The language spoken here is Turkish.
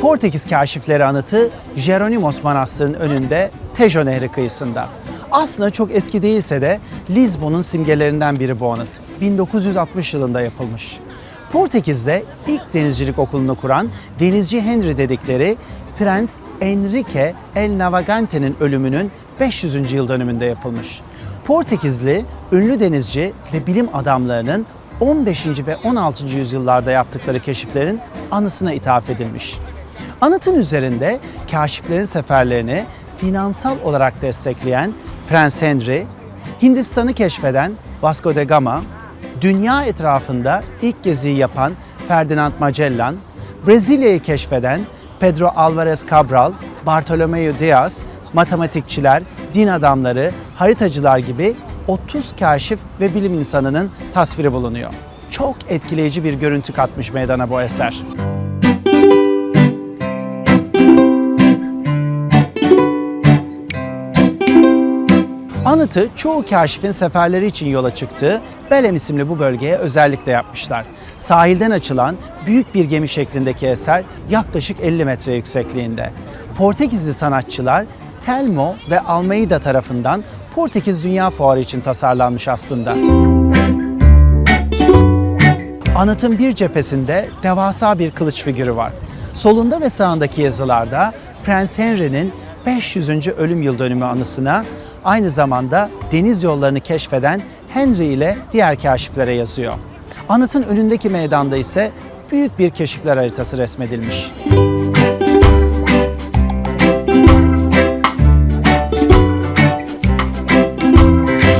Portekiz kaşifleri anıtı Jeronimos Manastırı'nın önünde Tejo Nehri kıyısında. Aslında çok eski değilse de Lizbon'un simgelerinden biri bu anıt. 1960 yılında yapılmış. Portekiz'de ilk denizcilik okulunu kuran denizci Henry dedikleri Prens Enrique el Navegante'nin ölümünün 500. yıl dönümünde yapılmış. Portekizli ünlü denizci ve bilim adamlarının 15. ve 16. yüzyıllarda yaptıkları keşiflerin anısına ithaf edilmiş. Anıtın üzerinde kaşiflerin seferlerini finansal olarak destekleyen Prens Henry, Hindistan'ı keşfeden Vasco da Gama, dünya etrafında ilk geziyi yapan Ferdinand Magellan, Brezilya'yı keşfeden Pedro Alvarez Cabral, Bartolomeu Diaz, matematikçiler, din adamları, haritacılar gibi 30 kaşif ve bilim insanının tasviri bulunuyor. Çok etkileyici bir görüntü katmış meydana bu eser. Anıtı çoğu kaşifin seferleri için yola çıktığı Belem isimli bu bölgeye özellikle yapmışlar. Sahilden açılan büyük bir gemi şeklindeki eser yaklaşık 50 metre yüksekliğinde. Portekizli sanatçılar Telmo ve Almeida tarafından Portekiz Dünya Fuarı için tasarlanmış aslında. Anıtın bir cephesinde devasa bir kılıç figürü var. Solunda ve sağındaki yazılarda Prens Henry'nin 500. ölüm yıl dönümü anısına aynı zamanda deniz yollarını keşfeden Henry ile diğer kaşiflere yazıyor. Anıtın önündeki meydanda ise büyük bir keşifler haritası resmedilmiş.